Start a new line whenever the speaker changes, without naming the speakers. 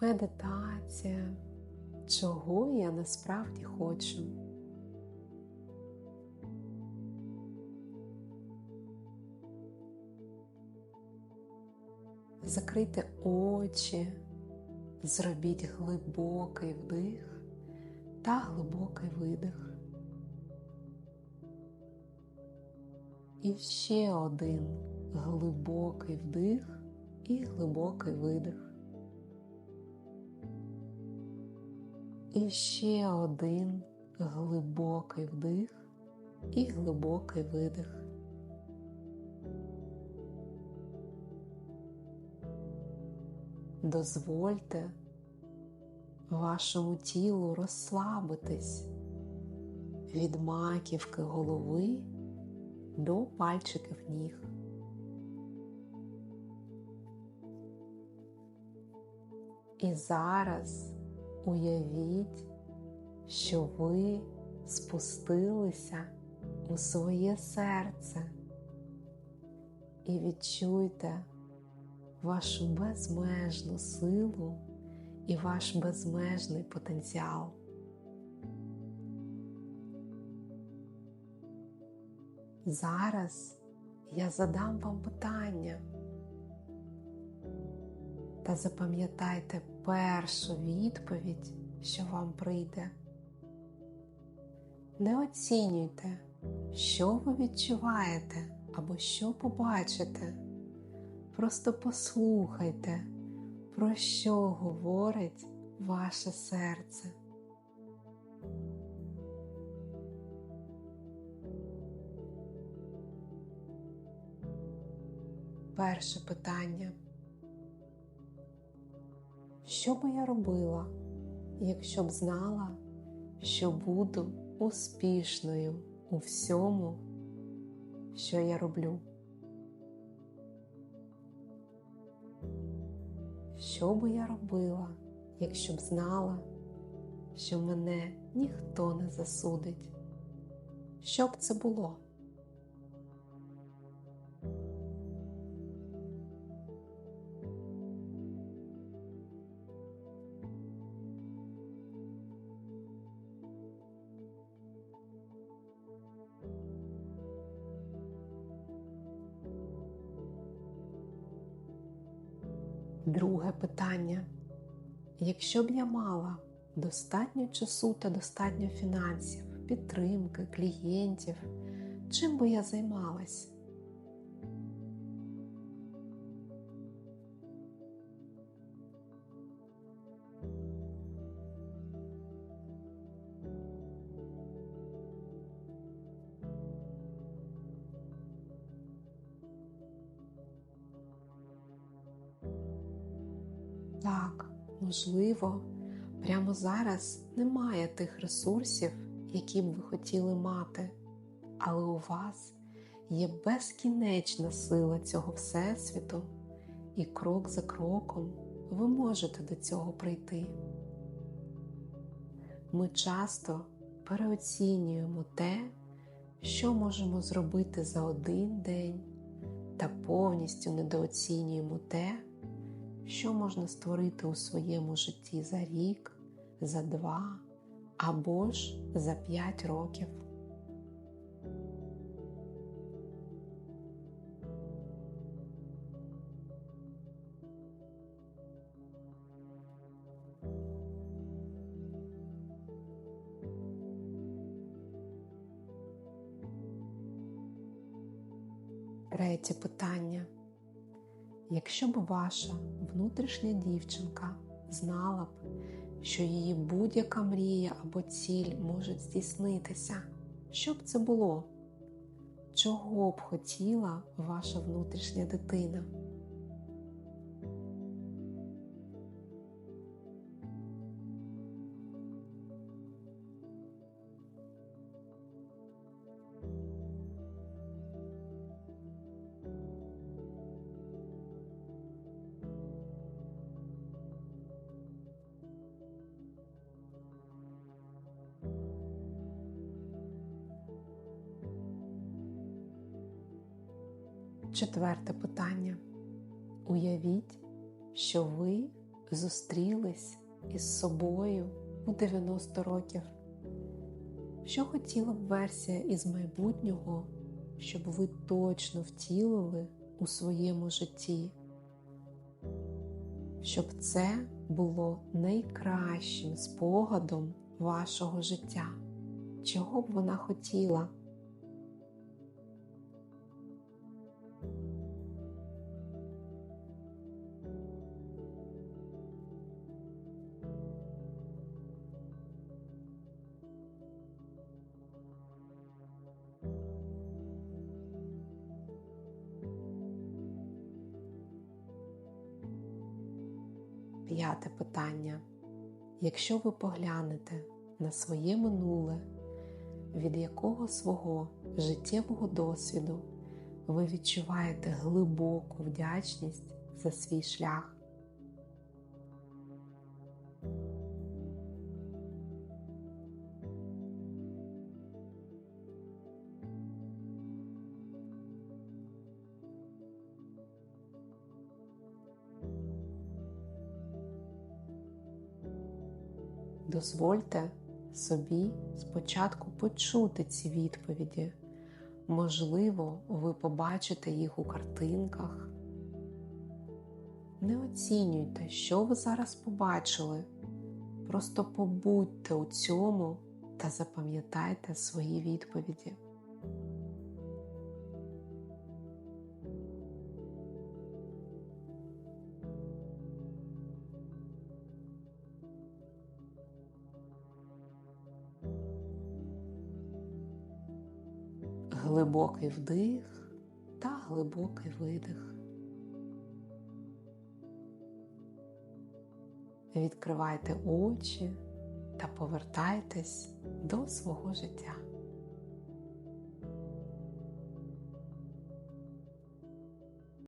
медитація, чого я насправді хочу. Закрийте очі, зробіть глибокий вдих та глибокий видих. І ще один глибокий вдих і глибокий видих. І ще один глибокий вдих і глибокий видих. Дозвольте вашому тілу розслабитись від маківки голови до пальчиків ніг. І зараз уявіть, що ви спустилися у своє серце і відчуйте вашу безмежну силу і ваш безмежний потенціал. Зараз я задам вам питання та запам'ятайте першу відповідь, що вам прийде. Не оцінюйте, що ви відчуваєте або що побачите. Просто послухайте, про що говорить ваше серце. Перше питання. Що би я робила, якщо б знала, що буду успішною у всьому, що я роблю? Що би я робила, якщо б знала, що мене ніхто не засудить? Що б це було? Друге питання. Якщо б я мала достатньо часу та достатньо фінансів, підтримки, клієнтів, чим би я займалась? Так, можливо, прямо зараз немає тих ресурсів, які б ви хотіли мати, але у вас є безкінечна сила цього Всесвіту, і крок за кроком ви можете до цього прийти. Ми часто переоцінюємо те, що можемо зробити за один день, та повністю недооцінюємо те, що можна створити у своєму житті за рік, за два або ж за п'ять років. Третє питання. Якщо б ваша внутрішня дівчинка знала б, що її будь-яка мрія або ціль може здійснитися, що б це було? Чого б хотіла ваша внутрішня дитина? Четверте питання. Уявіть, що ви зустрілись із собою у 90 років? Що хотіла б версія із майбутнього, щоб ви точно втілили у своєму житті? Щоб це було найкращим спогадом вашого життя? Чого б вона хотіла? П'яте питання. Якщо ви поглянете на своє минуле, від якого свого життєвого досвіду ви відчуваєте глибоку вдячність за свій шлях? Дозвольте собі спочатку почути ці відповіді. Можливо, ви побачите їх у картинках. Не оцінюйте, що ви зараз побачили. Просто побудьте у цьому та запам'ятайте свої відповіді. Глибокий вдих та глибокий видих. Відкривайте очі та повертайтесь до свого життя.